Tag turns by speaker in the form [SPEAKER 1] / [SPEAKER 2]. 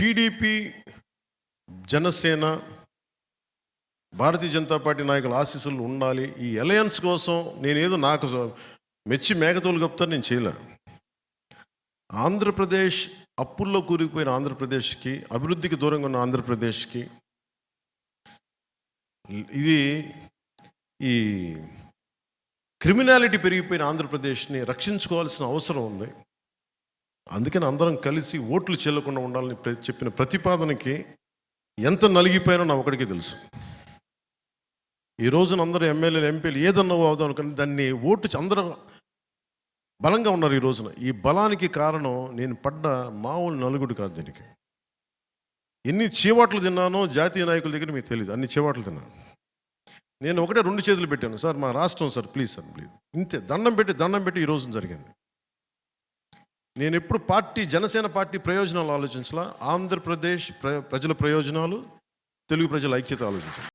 [SPEAKER 1] TDP Janasena Bharatiya Janata party నాయకుల ఆశీస్సులు ఉండాలి. ఈ అలయన్స్ కోసం నేనేదో నాకు మెచ్చి మేకతోలు కప్తాను నేను చేయలే ఆంధ్రప్రదేశ్ అప్పుల్లో కూరుకుపోయిన ఆంధ్రప్రదేశ్కి అభివృద్ధికి దూరంగా ఉన్న ఆంధ్రప్రదేశ్కి ఇది ఈ క్రిమినాలిటీ పెరిగిపోయిన ఆంధ్రప్రదేశ్ని రక్షించుకోవాల్సిన అవసరం ఉంది. అందుకని అందరం కలిసి ఓట్లు చెల్లకుండా ఉండాలని చెప్పిన ప్రతిపాదనకి ఎంత నలిగిపోయినా నా ఒకడికి తెలుసు. ఈ రోజున అందరూ ఎమ్మెల్యేలు ఎంపీలు ఏదన్నా అవుదాం కానీ దాన్ని ఓటు అందరూ బలంగా ఉన్నారు ఈ రోజున. ఈ బలానికి కారణం నేను పడ్డ మామూలు నలుగుడు కాదు దీనికి. ఎన్ని చీవాట్లు తిన్నానో జాతీయ నాయకుల దగ్గర మీకు తెలియదు అన్ని చీవాట్లు తిన్నాను. నేను ఒకటే రెండు చేతులు పెట్టాను. సార్ మా రాష్ట్రం సార్ ప్లీజ్ సార్ ప్లీజ్. ఇంతే దండం పెట్టి దండం పెట్టి ఈ రోజున జరిగింది. నేను ఎప్పుడు పార్టీ జనసేన పార్టీ ప్రయోజనాలు ఆలోచించాల? ఆంధ్రప్రదేశ్ ప్ర ప్రజల ప్రయోజనాలు తెలుగు ప్రజల ఐక్యత ఆలోచించాలి?